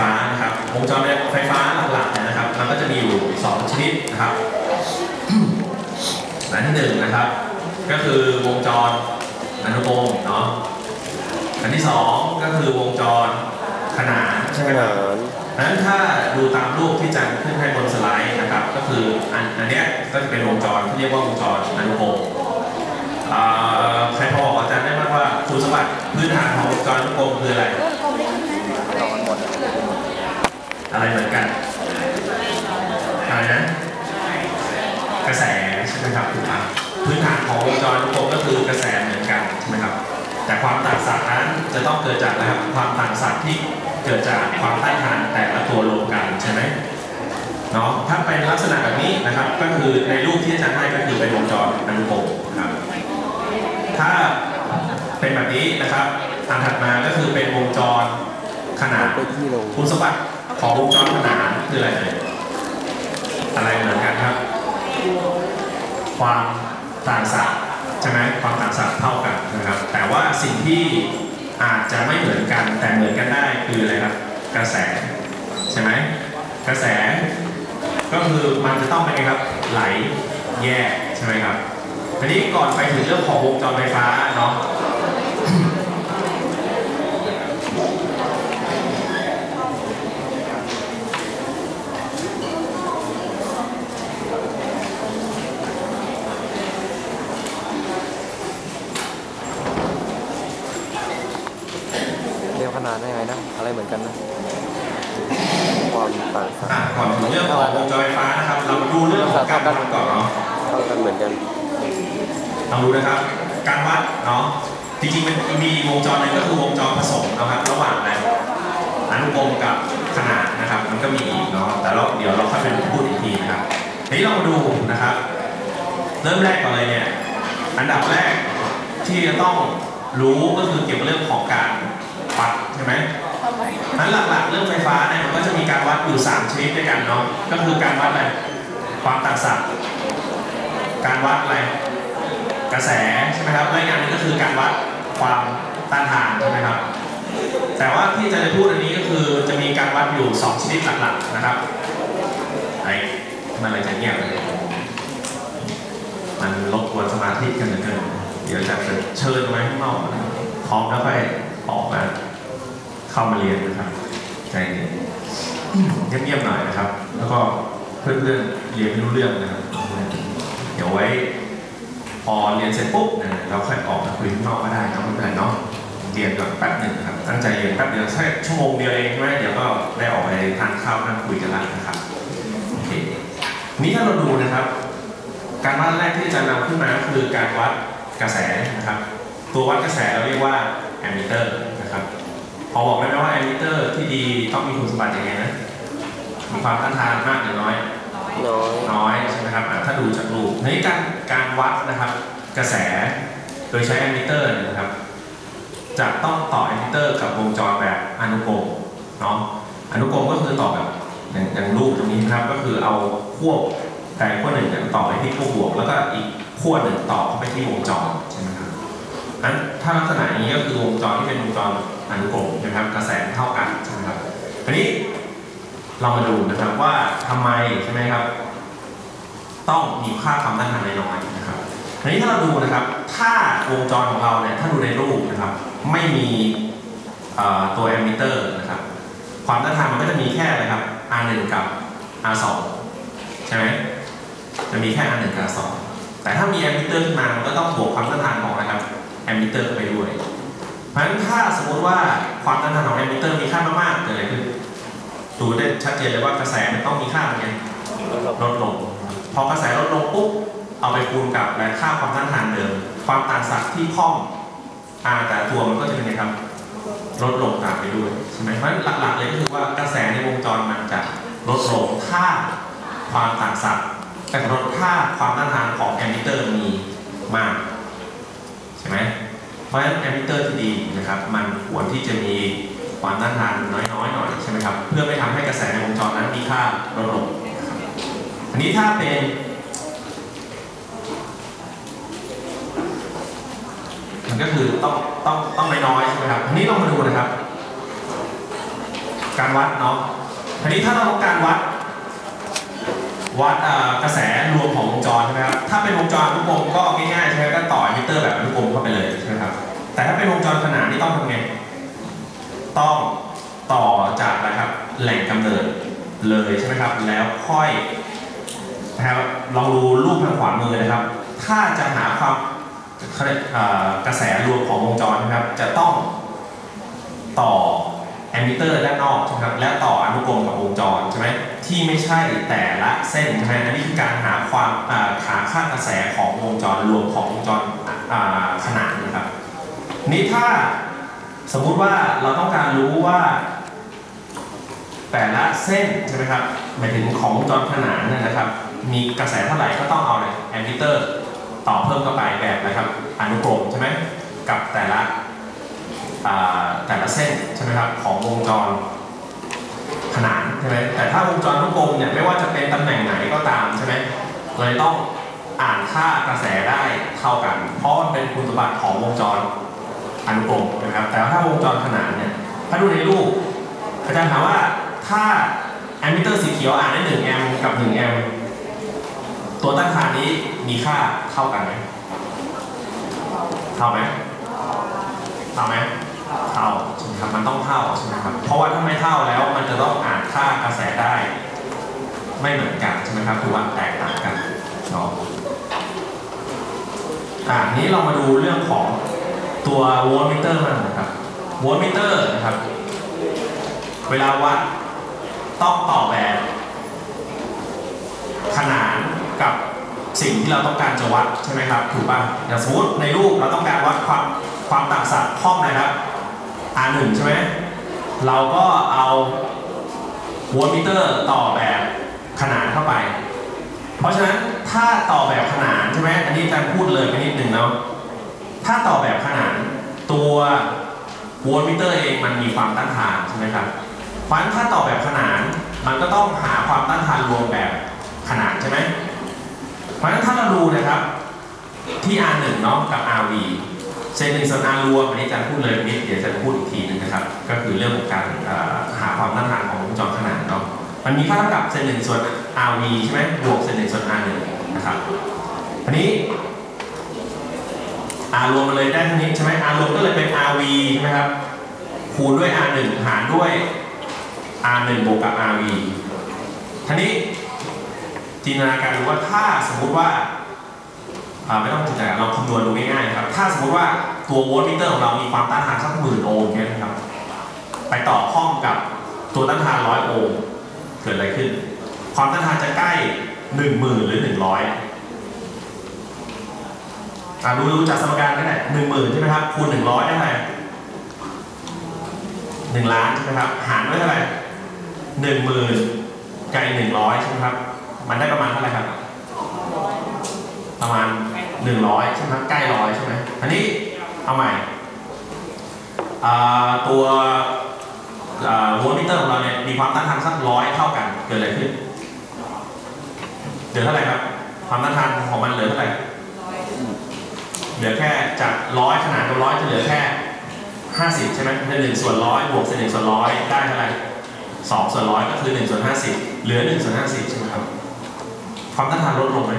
ฟ้านะครับวงจรไฟฟ้าหลักๆเนี่ยนะครับ มันก็จะมีอยู่ 2 ชนิดนะครับอันที่หนึ่งนะครับ ก็คือวงจรอนุกรมเนาะอันที่สองก็คือวงจรขนานใช่ไหมครับนั้นถ้าดูตามรูปที่จันขึ้นให้บนสไลด์นะครับ ก็คืออันอันเนี้ยก็จะเป็นวงจรที่เรียกว่าวงจรอนุโคมอ่าใครพอบอกอาจารย์ได้ไหมว่าคุณสมบัติพื้นฐานของวงจรอนุโคมคืออะไร อะไรเหมือนกันอะไรนะกระแสใช่ไหมครับถูกครับพื้นฐานของวงจรอนุโคมก็คือกระแสเหมือนกันใช่ไหมครับ แต่ความต่างศักย์นั้นจะต้องเกิดจากนะครับความต่างศักย์ที่เกิดจากความต้านทานแต่ละตัวรวมกันใช่ไหมเนาะถ้าเป็นลักษณะแบบนี้นะครับ ก็คือในรูปที่อาจารย์ให้ก็คือเป็นวงจรอนุโคมครับ ถ้าเป็นแบบนี้นะครับอันถัดมาก็คือเป็นวงจร ขนาดไปที่ลงคุณสมบัติของวงจรขนานคืออะไรเอ่ยอะไรเหมือนกันครับ ความต่างศักย์ใช่ไหมความต่างศักย์เท่ากันนะครับ แต่ว่าสิ่งที่อาจจะไม่เหมือนกันแต่เหมือนกันได้คืออะไรครับ กระแสใช่ไหมกระแส ก็คือมันจะต้องเป็นไงครับไหลแยกใช่ไหมครับทีนี้ก่อนไปถึงเรื่องของวงจรไฟฟ้าเนาะ เรียกขนาดได้ไงนะ อะไรเหมือนกันนะ ความต่างศักอะย์ก่อนถึงเรื่องของวงจรไฟฟ้านะครับ เรามาดูเรื่องของการวัดก่อนเนาะเท่ากันเหมือนกัน ลองดูนะครับ การวัดเนาะ จริงๆมันมีวงจรหนึงก็คือวงจรผสมนะครับ ระหว่างอะไรอนุกรมกับขนาดนะครับ มันก็มีอีกเนาะ แต่เราเดี๋ยวเราค่อยไปพูดอีกทีนะครับทีนี้เรามาดูนะครับ เริ่มแรกก่อนเลยเนี่ย อันดับแรกที่จะต้องรู้ก็คือเกี่ยวกับเรื่องของการวัดใช่ไหม นั้นหลักๆ เรื่องไฟฟ้าเนี่ย มีการวัดอยู่ 3 ชนิดด้วยกันเนาะก็คือการวัดอะไรความต่างศักย์การวัดอะไรกระแสใช่ไหมครับและอย่างนึงก็คือการวัดความต้านทานใช่ไหมครับแต่ว่าที่จะพูดอันนี้ก็คือจะมีการวัดอยู่ 2 ชนิดหลักๆนะครับไอ้มันอะไรจะเงียบเลยมันรบกวนสมาธิกันเหลือเกินเดี๋ยวจะเชิญไว้ข้างนอกพร้อมแล้วค่อยออกมาเข้ามาเรียนนะครับใจเย็น เงียบๆหน่อยนะครับ แล้วก็เพื่อนๆเรียนไม่รู้เรื่องนะครับ เดี๋ยวไว้พอเรียนเสร็จปุ๊บเนี่ยเราค่อยออกมาคุยข้างนอกก็ได้นะไม่เป็นไรเนาะเรียนก่อนแป๊บหนึ่งครับตั้งใจเรียนแป๊บเดียวแค่ชั่วโมงเดียวเองใช่ไหมเดี๋ยวก็ได้ออกไปทานข้าวนั่งคุยกันแล้วนะครับโอเคนี่ถ้าเราดูนะครับ การวัดแรกที่จะนำขึ้นมาก็คือการวัดกระแสนะครับ ตัววัดกระแสเราเรียกว่าแอมมิเตอร์นะครับ พอบอกได้ไหมว่าแอมมิเตอร์ที่ดีต้องมีคุณสมบัติยังไงนะมีความต้านทานมากหรือน้อย น้อยน้อยใช่ไหมครับอะถ้าดูจากรูปในการการวัดนะครับ กระแสโดยใช้แอมมิเตอร์เนี่ยนะครับ จะต้องต่อแอมมิเตอร์กับวงจรแบบอนุกรมเนาะอนุกรมก็คือต่อแบบอย่างอย่างรูปตรงนี้นะครับก็คือเอาขั้วใดขั้วหนึ่งเนี่ยต่อไปที่ขั้วบวก แล้วก็อีกขั้วหนึ่งต่อเข้าไปที่วงจรใช่ไหมครับนั้นถ้าลักษณะนี้ก็คือวงจรที่เป็นวงจรอนุกรม นะครับกระแสเท่ากันใช่ไหมครับทีนี้เรามาดูนะครับว่าทำไมใช่ไหมครับ ต้องมีค่าความต้านทานน้อยๆนะครับทีนี้ถ้าเราดูนะครับ ถ้าวงจรของเราเนี่ยถ้าดูในรูปนะครับ ไม่มีตัวแอมมิเตอร์นะครับ ความต้านทานมันก็จะมีแค่อะไรครับ R1 กับ R2 ใช่ไหมจะมีแค่ R1 กับ R2 แต่ถ้ามีแอมมิเตอร์ขึ้นมามันก็ต้องบวกความต้านทานของอะครับแอมมิเตอร์ไปด้วย เพราะฉะนั้นถ้าสมมติว่าความต้านทานของแอมมิเตอร์มีค่ามากๆเกิดอะไรขึ้นดูได้ชัดเจนเลยว่ากระแสมันต้องมีค่าเป็นไงลดลง พอกระแสลดลงปุ๊บเอาไปคูณกับแรงค่าความต้านทานเดิม ความต่างศักย์ที่ข้องอาแต่ตัวมันก็จะเป็นไงครับลดลงตามไปด้วยใช่ไหมเพราะฉะนั้นหลักๆเลยก็คือว่ากระแสในวงจรมันจะลดลงถ้าความต่างศักย์แต่ลดถ้าความต้านทานของแอมมิเตอร์มีมากใช่ไหม ราะฉะนั้นแอมมิเตอร์ที่ดีนะครับมันควรที่จะมีความต้านทานน้อยๆหน่อยใช่ไหมครับเพื่อไม่ทำให้กระแสในวงจรนั้นมีค่าลดลงนะดับอันนี้ถ้าเป็นมันก็คือต้องต้องต้องน้อยๆใช่ไหมครับอันนี้ลองมาดูนะครับ การวัดเนาะทีนี้ถ้าเราต้องการวัด วัดกระแสรวมของวงจรใช่ไหมครับถ้าเป็นวงจรอนุกรมก็ง่ายๆใช่ไหมก็ต่อมิเตอร์แบบอนุกรมเข้าไปเลยใช่ไหม แต่ถ้าเป็นวงจรขนานนี่ต้องทำไง ต้องต่อจากอะครับแหล่งกำเนิดเลยใช่ไหมครับ แล้วค่อยนะครับลองดูรูปทางขวามือนะครับ ถ้าจะหาความกระแสรวมของวงจรนะครับ จะต้องต่อแอมมิเตอร์ด้านนอกใช่ไหมครับ และต่ออนุกรมกับวงจรใช่ไหมที่ไม่ใช่แต่ละเส้นใช่ไหมอันนี้คือการหาความหาค่ากระแสของวงจรรวมของวงจรขนานนะครับ นี่ถ้าสมมุติว่าเราต้องการรู้ว่า แต่ละเส้นใช่ไหมครับหมายถึงของวงจรขนานนยนะครับ มีกระแสเท่าไหร่ก็ต้องเอาเลยแอมมิเตอร์ต่อเพิ่มเข้าไปแบบนะครับอนุกรมใช่ไหมกับแต่ละแต่ละเส้นใช่ไหมครับของวงจรขนานใช่ไหมแต่ถ้าวงจรอนุกรมเนี่ยไม่ว่าจะเป็นตำแหน่งไหนก็ตามใช่ไหมเลยต้องอ่านค่ากระแสได้เท่ากัน เพราะมันเป็นคุณสมบัติของวงจร อนุกรมนะครับแต่ว่าถ้าวงจรขนานเนี่ยถ้าดูในรูปอาจารย์ถามว่าถ้าแอมมิเตอร์สีเขียวอ่านได้1แอมป์กับ1แอมป์ตัวต้านทานนี้มีค่าเท่ากันไหมเท่าไหมเท่าไหมเท่าใช่ไหมครับมันต้องเท่าใช่ไหมครับเพราะว่าถ้าไม่เท่าแล้วมันจะต้องอ่านค่ากระแสได้ ไม่เหมือนกันใช่ไหมครับคือว่าแตกต่างกันเนาะอ่านี้เรามาดูเรื่องของ ตัวโวลต์มิเตอร์มันะครับโวลต์มิเตอร์นะครับ เวลาวัดต้องต่อแบบ ขนานกับสิ่งที่เราต้องการจะวัดใช่ไหมครับถูกป่ะอย่างสมมติในรูปเราต้องการวัดความความต่างศักย์ห้องนะครับ R1 ใช่ไหมเราก็เอาโวลต์มิเตอร์ต่อแบบขนานเข้าไป เพราะฉะนั้นถ้าต่อแบบขนานใช่ไหมอันนี้อาจารย์พูดเลยไปนิดหนึ่งเนาะ ถ้าต่อแบบขนานตัวโวลมิเตอร์เองมันมีความต้านทานใช่ไหมครับเพราะฉะนั้นถ้าต่อแบบขนานมันก็ต้องหาความต้านทานรวมแบบขนานใช่ไหมเพราะฉะนั้นถ้าเราดูนะครับที่ R1 เนาะกับ RV เซนหนึ่งส่วน R รวมอันนี้อาจารย์พูดเลยนิดเดี๋ยวจะพูดอีกทีหนึงนะครับก็คือเรื่องของการหาความต้านทานของวงจรขนานเนาะมันมีค่าเท่ากับเซนหนึ่งส่วน RV ใช่ไหมบวกเซนหนึ่งส่วน R1 นะครับอันนี้ R รวมมาเลยได้เท่านี้ใช่ไหม R รวมก็เลยเป็น RV ใช่ไหมครับ คูณด้วย R1 หารด้วย R1 บวกกับ RV ทีนี้จินตนาการดูว่าถ้าสมมุติว่าไม่ต้องจินตนาการเราคำนวณดูง่ายๆนะครับ ถ้าสมมุติว่าตัวโวลต์มิเตอร์ของเรามีความต้านทานสักหมื่นโอห์มเนี่ยนะครับ ไปต่อข้องกับตัวต้านทานร้อยโอห์มเกิดอะไรขึ้น ความต้านทานจะใกล้หนึ่งหมื่นหรือหนึ่งร้อย อ่าดูดูจากสมการก็ได้หนึ่งหมื่นใช่ไหมครับคูณหนึ่งร้อยได้เท่าไหร่หนึ่งล้านใช่ไหมครับหารด้วยเท่าไหร่หนึ่งหมื่นกับหนึ่งร้อยใช่ไหมครับ มันได้ประมาณเท่าไหร่ครับ ประมาณหนึ่งร้อยใช่ไหมครับใกล้ร้อยใช่ไหมอันนี้เอาใหม่อ่าตัวโวลต์มิเตอร์ของเราเนี่ยมีความต้านทานสักร้อยเท่ากันเกิดอะไรขึ้นเหลือเท่าไหร่ครับ ความต้านทานของมันเหลือเท่าไหร่ เหลือแค่จากร้อยขนาดกับร้อยจะเหลือแค่ห้าสิบใช่ไหมในหนึ่งส่วนร้อยบวกเศษหนึ่งส่วนร้อยได้เท่าไหร่สองส่วนร้อยก็คือหนึ่งส่วนห้าสิบเหลือหนึ่งส่วนห้าสิบใช่ไหมครับ ความต้านทานลดลงไหม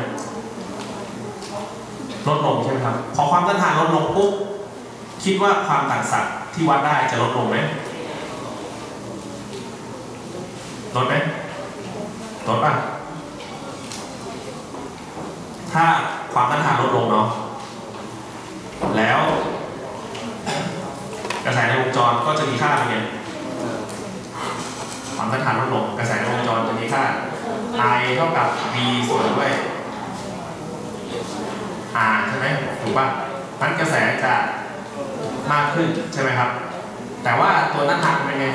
ลดลงใช่ไหมครับพอความต้านทานลดลงปุ๊บคิดว่าความต่างศักย์ที่วัดได้จะลดลงไหมลดไหมลดป่ะถ้าความต้านทานลดลงเนาะ แล้วกระแสในวงจรก็จะมีค่าเป็นไงความต้านทานลดลงกระแสในวงจรจะมีค่า I เท่ากับ V ส่วนด้วย R ใช่ไหมถูกป่ะนั้นกระแสจะมากขึ้นใช่ไหมครับ แต่ว่าตัวต้านทานเป็นไง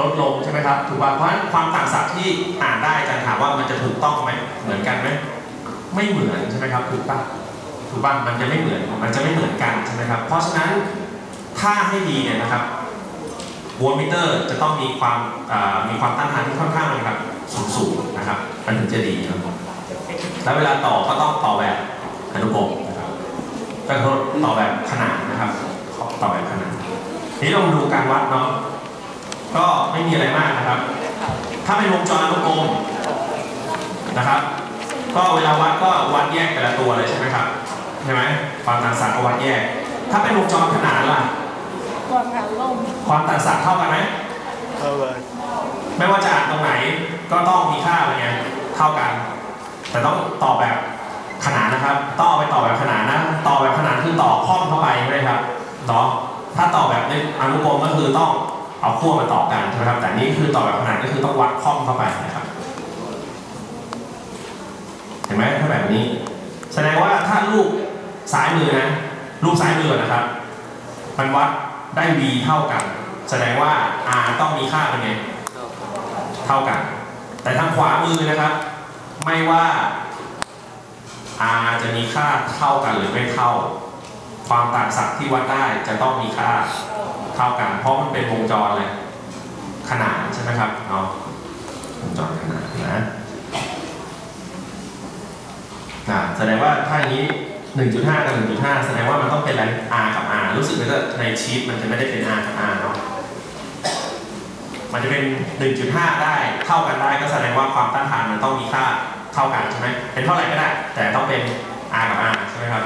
ลดลงใช่ไหมครับ ถูกป่ะเพราะฉะนั้นความต่างศักย์ที่อ่านได้อาจารย์ถามว่ามันจะถูกต้องไหมเหมือนกันไหมไม่เหมือนใช่ไหมครับถูกป่ะ ถูกป่ะมันจะไม่เหมือนมันจะไม่เหมือนกันใช่ไหมครับเพราะฉะนั้นถ้าให้ดีเนี่ยนะครับโวลต์มิเตอร์จะต้องมีความมีความต้านทานที่ค่อนข้างนะครับสูงสูงๆนะครับมันถึงจะดีนะครับแล้วเวลาต่อก็ต้องต่อแบบอนุกรมนะครับก็คือต่อแบบขนานนะครับต่อแบบขนานนี้เรามาดูการวัดเนาะก็ไม่มีอะไรมากนะครับ ถ้าเป็นวงจรอนุกรมนะครับ ก็เวลาวัดก็วัดแยกแต่ละตัวเลยใช่ไหมครับ ใช่ไหมความต่างศักย์ก็วัดแยก ถ้าเป็นวงจรขนานล่ะ ความงานล่มความต่างศักย์เท่ากันไหมเท่ากันไม่ว่าจะอ่านตรงไหนก็ต้องมีค่าอะไรเงี้ยเท่ากัน แต่ต้องต่อแบบขนานนะครับ ต้องเอาไปต่อแบบขนานนะต่อแบบขนานคือต่อข้อมเข้าไปใช่ไหมครับเนาะถ้าต่อแบบในอนุกรมก็คือต้องเอาขั้วมาต่อกันใช่ไหมครับแต่นี่คือต่อแบบขนานก็คือต้องวัดข้อมเข้าไปนะครับเห็นไหมถ้าแบบนี้ แสดงว่าถ้ารูป ซ้ายมือนะรูปซ้ายมือนะครับ มันวัดได้ v เท่ากัน แสดงว่า r ต้องมีค่าเป็นไงเท่ากัน แต่ทางขวามือนะครับ ไม่ว่า r จะมีค่าเท่ากันหรือไม่เท่า ความต่างศักย์ที่วัดได้จะต้องมีค่าเท่ากัน เพราะมันเป็นวงจรเลยขนานใช่ไหมครับเนาะวงจรขนานนะแสดงว่าถ้าอย่างนี้ 1.5 กับ 1.5 แสดงว่ามันต้องเป็นอะไร r กับ r รู้สึกว่าจะในชีตมันจะไม่ได้เป็น r กับ r เนาะ มันจะเป็น 1.5 ได้ เท่ากันได้ก็แสดงว่าความต้านทานมันต้องมีค่าเท่ากันใช่ไหมเป็นเท่าไหร่ก็ได้ แต่ต้องเป็น r กับ r ใช่ไหมครับ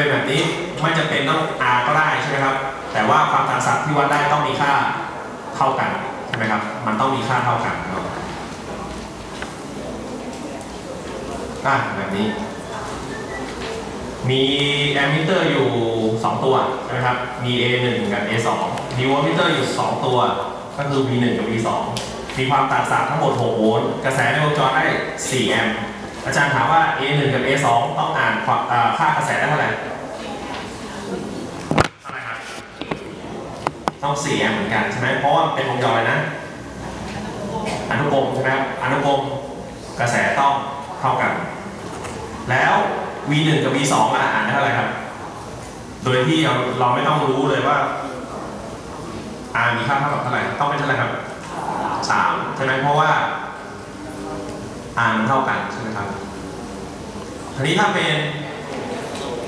เป็นแบบนี้ไม่จำเป็นต้อง r ก็ได้ใช่ไหมครับ แต่ว่าความต่างศักย์ที่วัดได้ต้องมีค่าเท่ากันใช่ไหมครับ มันต้องมีค่าเท่ากันเนาะอะแบบนี้ มีแอมมิเตอร์อยู่ 2 ตัวใช่ไหมครับ มี A1 กับ A2 มีโวลต์มิเตอร์อยู่ 2 ตัว ก็คือ V1 กับ V2 มีความต่างศักย์ทั้งหมด 6 โวลต์ กระแสในวงจรได้ 4 แอมป์ อาจารย์ถามว่า A1 กับ A2 ต้องอ่านค่ากระแสได้เท่าไหร่เท่าไหร่ครับ ต้อง 4 แอมเหมือนกันใช่ไหมเพราะว่าเป็นวงจรเลยนะ อนุกรมใช่ไหมครับ อนุกรมกระแสต้องเท่ากัน แล้ว V1 กับ V2 อ่านได้เท่าไหร่ครับ โดยที่เราเราไม่ต้องรู้เลยว่า R มีค่าเท่ากับเท่าไหร่ ต้องเป็นเท่าไหร่ครับสามใช่ไหมเพราะว่า R มันเท่ากันใช่ ทีนี้ถ้าเป็น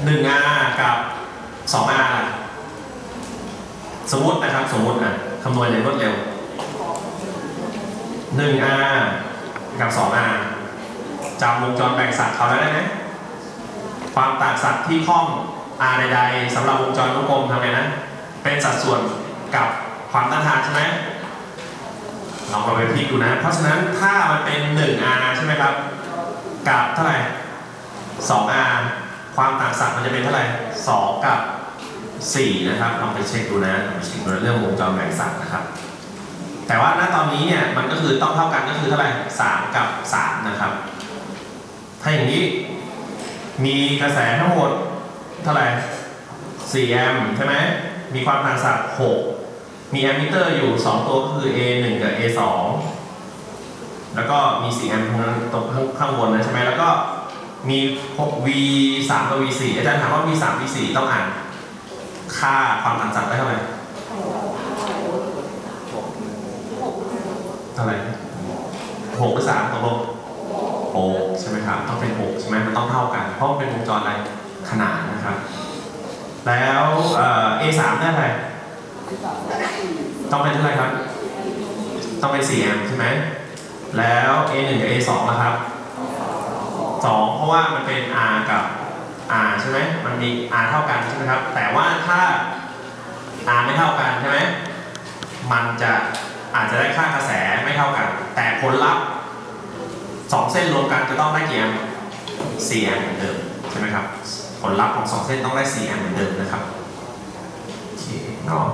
1R กับ 2R สมมตินะครับสมมตินะคำนวณอย่างรวดเร็ว 1R กับ 2R จำวงจรแบ่งศักย์เขาแล้วได้ไหมความต่างศักย์ที่ข้อง R ใดๆสำหรับวงจรอนุกรมทำไงนะเป็นสัดส่วนกับความต้านทานใช่ไหมลองเราไปพลิกดูนะ เพราะฉะนั้นถ้ามันเป็น 1R ใช่ไหมครับ กับเท่าไหร่ 2R ความต่างศักย์มันจะเป็นเท่าไหร่ 2 กับ 4 นะครับลองไปเช็คดูนะลองไปเช็คดูเรื่องวงจรแบ่งศักย์นะครับ แต่ว่าณตอนนี้เนี่ยมันก็คือต้องเท่ากันก็คือเท่าไหร่ 3 กับ 3 นะครับ ถ้าอย่างนี้มีกระแสทั้งหมดเท่าไหร่4แอมป์ใช่ไหมมีความต่างศักย์6มีแอมมิเตอร์อยู่ 2 ตัวก็คือ A1 กับ A2 แล้วก็มี4แอมป์ตรงข้างบนนะใช่ไหมแล้วก็ มี6 v 3กับ v 4อาจารย์ถามว่า V3 V4 ต้องอ่านค่าความต่างศักได้เท่าไหร่เท่าไหร่หกหรือสามตกลงหกใช่ไหมครับต้องเป็นหกใช่ไหมมันต้องเท่ากัน เพราะมันเป็นวงจรอะไรขนานนะครับ แล้วเอ่อ A3 ได้เท่าไหร่ต้องเป็นเท่าไหร่ครับ ต้องเป็น4แอมป์ใช่ไหมแล้ว A1 กับ A2 นะครับ สองเพราะว่ามันเป็น R กับ R ใช่ไหมมันมี R เท่ากันใช่ไหมครับ แต่ว่าถ้า R ไม่เท่ากันใช่ไหมมันจะอาจจะได้ค่ากระแสไม่เท่ากัน แต่ผลลัพธ์สองเส้นรวมกันจะต้องได้กี่แอมป์4แอมป์เหมือนเดิมใช่ไหมครับ ผลลัพธ์ของสองเส้นต้องได้4แอมป์เหมือนเดิมนะครับโอเคเนาะ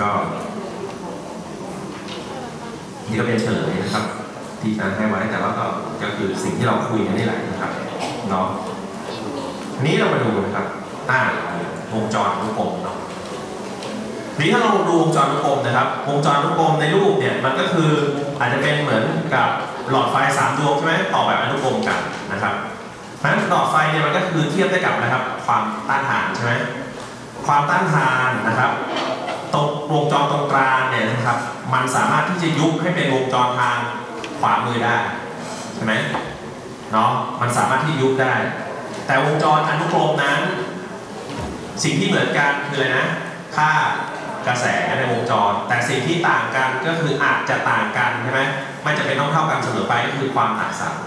ก็นี่ก็เป็นเฉลยนะครับ ที่กาจารย์ให้ไว้แต่ว่าก็ก็คือสิ่งที่เราคุยกันนี่แหละนะครับเนาะทีนี้เรามาดูนะครับอ่าวงจรวงกลมเนาะนี้ถ้าเราดูวงจรอนุกรมนะครับ วงจรอนุกรมในรูปเนี่ยมันก็คืออาจจะเป็นเหมือนกับหลอดไฟสามดวงใช่ไหมต่อแบบอนุกรมกันนะครับนั้นหลอดไฟเนี่ยมันก็คือเทียบได้กับนะครับ ความต้านทานใช่ไหมความต้านทานนะครับตรงวงจรตรงกลางเนี่ยนะครับ มันสามารถที่จะยุบให้เป็นวงจรทาง วามือได้ใช่ไหมเนาะมันสามารถที่ยุบได้ แต่วงจรอนุกรมนั้น สิ่งที่เหมือนกันคืออะไรนะค่ากระแสในวงจร แต่สิ่งที่ต่างกันก็คืออาจจะต่างกันใช่ไหมไม่จำเป็นต้องเท่ากันเสมอไปก็คือความต่างศักย์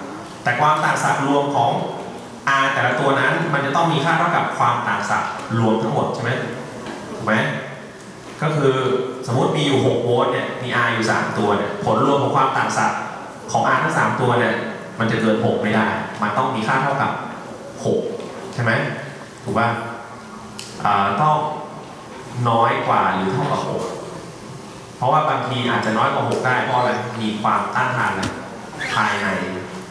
แต่ความต่างศักย์รวมของ R แต่ละตัวนั้นมันจะต้องมีค่าเท่ากับความต่างศักย์รวมทั้งหมดใช่ไหมถูกไหมก็คือสมมติมีอยู่ 6 โวลต์เนี่ยมี R อยู่ 3 ตัวเนี่ยผลรวมของความต่างศักย์ ของ R ทั้ง 3 ตัวเนี่ยมันจะเกิน 6 ไม่ได้ มันต้องมีค่าเท่ากับ 6 ใช่ไหมถูกป่ะต้องน้อยกว่าหรือเท่ากับ 6 เพราะว่าบางทีอาจจะน้อยกว่า 6 ได้เพราะอะไรมีความต้านทานภายใน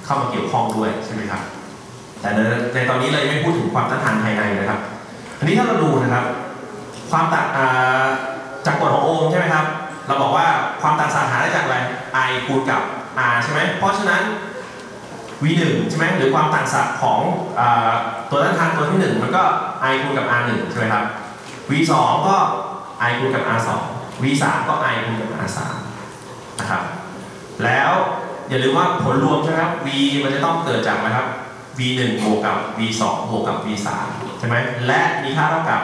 เข้ามาเกี่ยวข้องด้วยใช่ไหมครับ แต่ในในตอนนี้เรายไม่พูดถึงความต้านทานภายในนะครับ อันนี้ถ้าเราดูนะครับ ความต่างจากกฎของโอห์มใช่ไหมครับ เราบอกว่าความต่างสารหาได้จากอะไร I คูณกับ R ใช่ไหมเพราะฉะนั้น V1 ใช่ไหมหรือความต่างศักย์ของอตัวต้านทานตัวที่ 1 มันก็ I คูณกับ R1 ใช่ไหมครับ V2 ก็ I คูณกับ R2 V3 ก็ I คูณกับ R3 นะครับแล้วอย่าลืมว่าผลรวมใช่ไหมครับ V มันจะต้องเกิดจากอะไรครับ V1 บวกกับ V2 บวกกับ V3 ใช่ไหมและมีค่าเท่ากับ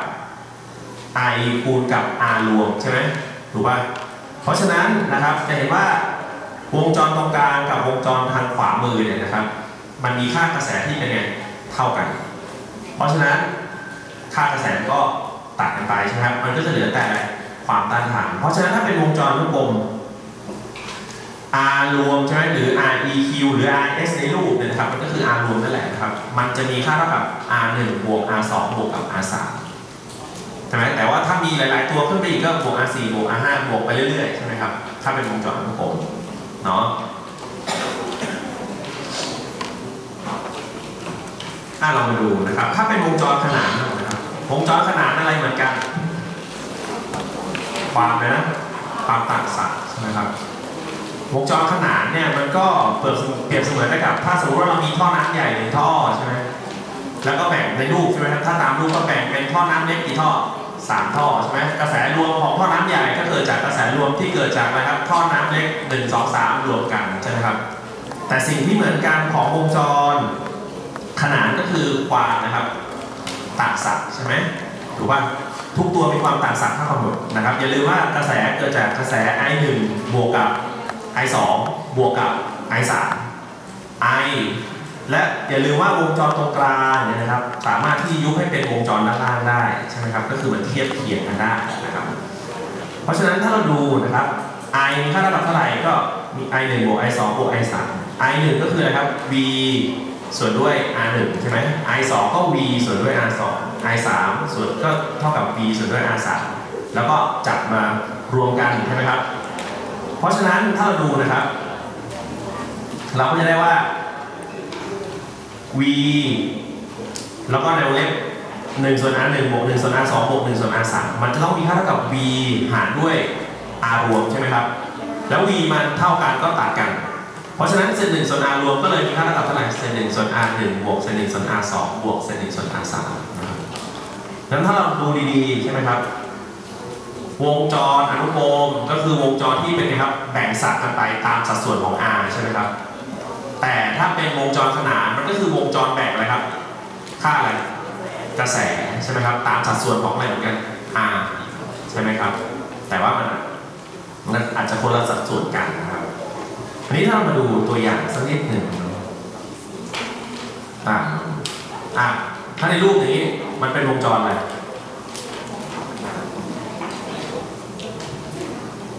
I คูณกับ R รวมใช่ไหมถูกป่ะเพราะฉะนั้นนะครับจะเห็นว่า วงจรตรงกลางกับวงจรทางขวามือเนี่ยนะครับ มันมีค่ากระแสที่เป็นไงเท่ากัน เพราะฉะนั้นค่ากระแสก็ตัดกันไปใช่ไหมครับ มันก็จะเหลือแต่ความต้านทาน เพราะฉะนั้นถ้าเป็นวงจรลูกกลม R รวมใช่ไหมหรือ REQ หรือ RS ในรูปเนี่ยนะครับ มันก็คือ R รวมนั่นแหละนะครับ มันจะมีค่าเท่ากับ R1 บวก R2 บวกกับ R3 ใช่ไหมแต่ว่าถ้ามีหลาย ๆ ตัวขึ้นไปอีกก็บวก R4 บวก R5 บวกไปเรื่อย ๆ ใช่ไหมครับ ถ้าเป็นวงจรลูกกลม เนาะถ้าเรามาดูนะครับ ถ้าเป็นวงจรขนานนะครับวงจรขนานอะไรเหมือนกัน ความนะความต่างศักย์ใช่ไหมครับวงจรขนานเนี่ยมันก็เปรียบเสมือนเปรียบเสมือนกับ ถ้าสมมติว่าเรามีท่อน้ำใหญ่หนึ่งท่อใช่ไหมแล้วก็แบ่งในรูปใช่ไหมครับถ้าตามรูปก็แบ่งเป็นท่อน้ำเล็กกี่ท่อ สามท่อใช่ไหมกระแสรวมของท่อน้ำใหญ่ก็เกิดจากกระแสรวมที่เกิดจากอะไรครับท่อน้ำเล็กหนึ่งสองสามรวมกันใช่ไหมครับ แต่สิ่งที่เหมือนกันของวงจรขนานก็คือความนะครับต่างศักย์ใช่ไหมถูกป่ะทุกตัวมีความต่างศักย์เท่ากันหมดนะครับอย่าลืมว่ากระแสเกิดจากกระแส I1 บวกกับ I2 บวกกับ I3 I และอย่าลืมว่าวงจรตรงกลางเนี่ยนะครับ สามารถที่ยุบให้เป็นวงจรด้านล่างได้ใช่ไหมครับก็คือมันเทียบเคียงกันได้นะครับ เพราะฉะนั้นถ้าเราดูนะครับ I มีค่าระดับเท่าไหร่ก็มี I1 บวก I2 บวก I3 I1 ก็คืออะไรครับ V ส่วนด้วย R1 ใช่ไหม I2 ก็ V ส่วนด้วย R2 I3 ส่วนก็เท่ากับ V ส่วนด้วย R3 แล้วก็จับมารวมกันใช่ไหมครับ เพราะฉะนั้นถ้าเราดูนะครับ เราก็จะได้ว่า v แล้วก็ในวงเล็บ1ส่วน r 1บวก1ส่วน r 2บวก1ส่วน r 3มันจะต้องมีค่าเท่ากับ v หารด้วย r รวมใช่ไหมครับ แล้ว v มันเท่ากันก็ตัดกัน เพราะฉะนั้นเศษ1ส่วน r รวมก็เลยมีค่าเท่ากับเท่าไหร่เศษ1ส่วน r 1บวกเศษ1ส่วน r 2บวกเศษ1ส่วน r 3นะครับดังนั้นถ้าเราดูดีๆใช่ไหมครับ วงจรอนุโลมก็คือวงจรที่เป็นไงครับแบ่งสัดกันไปตามสัดส่วนของ R ใช่ไหมครับ แต่ถ้าเป็นวงจรขนานมันก็คือวงจรแบ่งอะไรครับ ค่าอะไร กระแสใช่ไหมครับ ตามสัดส่วนของอะไรเหมือนกัน R ใช่ไหมครับ แต่ว่ามันมันอาจจะคนละสัดส่วนกันนะครับอันนี้ถ้าเรามาดูตัวอย่างสักนิดหนึ่งอะอะถ้าในรูปนี้มันเป็นวงจรอะไร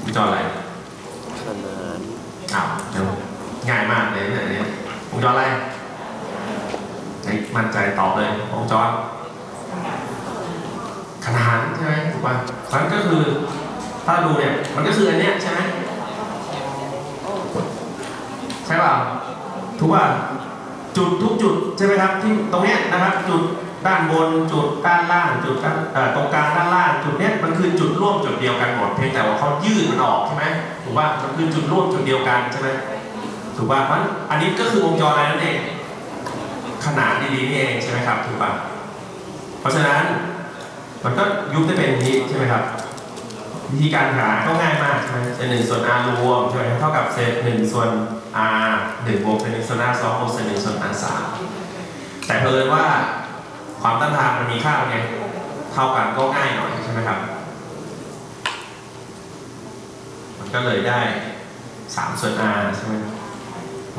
วงจรอะไรขนานอ้าวเดี๋ยว ง่ายมากเลยเนี่ยเนี่ยวงจรอะไรมั่นใจตอบเลยวงจรขนานใช่ไหมถูกป่ะมันก็คือถ้าดูเนี่ยมันก็คืออันเนี้ยใช่ไหมใช่ป่ะถูกป่ะจุดทุกจุดใช่ไหมครับที่ตรงเนี้ยนะครับ จุดด้านบนจุดด้านล่าง จุดด้านตรงกลางด้านล่าง จุดเนี้ยมันคือจุดร่วมจุดเดียวกันหมดเพียงแต่ว่าเขายืดมันออกใช่ไหมถูกป่ะมันคือจุดร่วมจุดเดียวกันใช่ไหม ถูกป่ะเพราะอันนี้ก็คือวงจรอะไรนั่นเองขนาดดีๆนี่เองใช่ไหมครับ ถูกป่ะเพราะฉะนั้นมันก็ยุบได้เป็นนี้ใช่ไหมครับวิธีการหาก็ง่ายมากใช่ไหมเศษหนึ่งส่วน r รวมใช่ไหมเท่ากับเศษหนึ่งส่วน r หนึ่งบวกเศษหนึ่งส่วน r สองบวกเศษหนึ่งส่วน r สามแต่เพิ่นว่าความต้านทานมันมีค่าไงเท่ากันก็ง่ายหน่อยใช่ไหมครับ มันก็เลยได้สามส่วน r ใช่ไหมมัน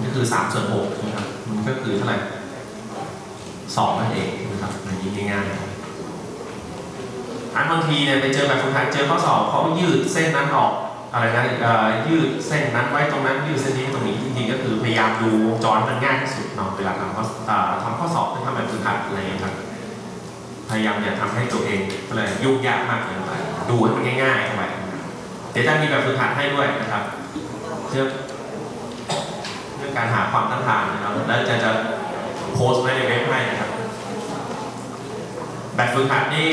ก็คือสามส่วนหกนะครับมันก็คือเท่าไหร่สองนั่นเองนะครับอันนี้ง่ายๆอันบางทีเนี่ยไปเจอแบบฝึกหัดเจอข้อสอบเขายืดเส้นนั้นออกอะไรนะยืดเส้นนั้นไว้ตรงนั้นยืดเส้นนี้ตรงนี้จริงๆก็คือพยายามดูวงจรมันง่ายที่สุดเนาะเวลาทำข้อทำข้อสอบหรือทำแบบฝึกหัดอะไรครับพยายามอย่าทำให้ตัวเองอะไรยุ่งยากมากเกินไปดูให้มันง่ายๆเข้าไปเดี๋ยวจะมีแบบฝึกหัดให้ด้วยนะครับเพื่อ การหาความต้านทานนะครับ แล้วจะจะโพสต์ไว้ในเว็บให้นะครับ แบบฝึกหัดนี่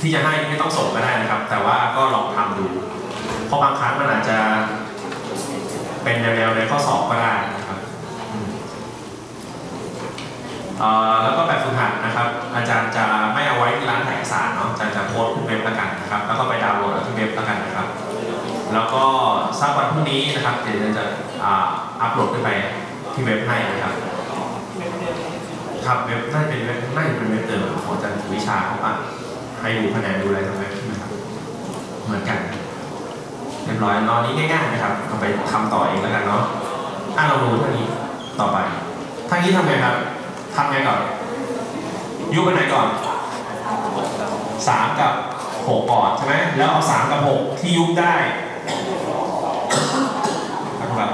ที่จะให้ไม่ต้องส่งก็ได้นะครับ แต่ว่าก็ลองทำดู เพราะบางครั้งมันอาจจะเป็นแนวๆในข้อสอบก็ได้นะครับแล้วก็แบบฝึกหัดนะครับ อาจารย์จะไม่เอาไว้ที่ร้านถ่ายเอกสารเนาะอาจารย์จะโพสต์ขึ้นเว็บล้วกันนะครับ แล้วก็ไปดาวน์โหลดที่เว็บล้วกันนะครับ แล้วก็สักวันพรุ่งนี้นะครับเดี๋ยวจะ อัปโหลดขึ้นไปที่เว็บให้นะครับครับเว็บน่าจะเป็นเว็บน่าจะเป็นเว็บเดิมของอาจารย์วิชาเขาปะให้ดูคะแนนดูอะไรทางเว็บนะครับเหมือนกันเรียบร้อยนอนนี้ง่ายๆนะครับเอาไปทำต่อเองแล้วกันเนาะอะเราดูเท่านี้ต่อไปทางนี้ทำไงครับทำไงก่อนยุบไปไหนก่อนสามกับหกก่อนใช่ไหมแล้วเอาสามกับหกที่ยุบได้แบบ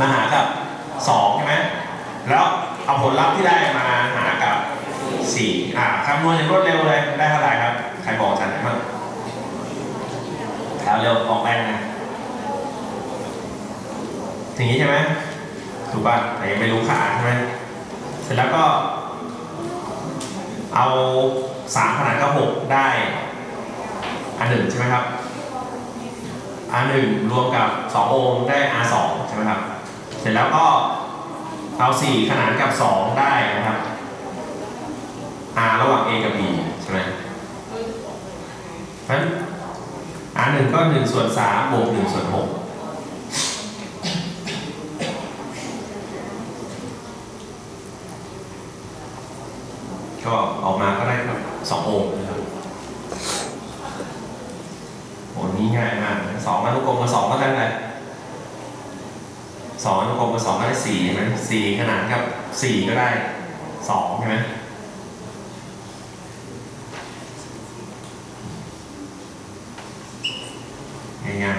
มาหากับสองใช่ไหมแล้วเอาผลลัพธ์ที่ได้มาหากับสี่อ่าคำนวณอย่างรวดเร็วเลยได้เท่าไหร่ครับ ใครบอกอาจารย์หน่อยบ้างแล้วเร็วออกแรงนะอย่างนี้ใช่ไหมถูกป่ะแต่ยังไม่รู้ขาใช่ไหมเสร็จแล้วก็ เอาสามขนาดกับหกได้ อันหนึ่งใช่ไหมครับอันหนึ่งรวมกับสองโอห์มได้ R สองใช่ไหมครับ เสร็จแล้วก็เอาสี่ขนานกับสองได้นะครับ R ระหว่าง A กับ B ใช่ไหมเพราะฉะนั้น R หนึ่งก็หนึ่งส่วนสามบวกหนึ่งส่วนหกก็ออกมาก็ได้ครับสองโอห์มนะครับโหนี่ง่ายมากสองอนุกรมกับสองก็ได้เลย สองคูณกับสองก็ได้สี่ใช่ไหมสี่ขนาดกับสี่ก็ได้สองใช่ไหมง่าย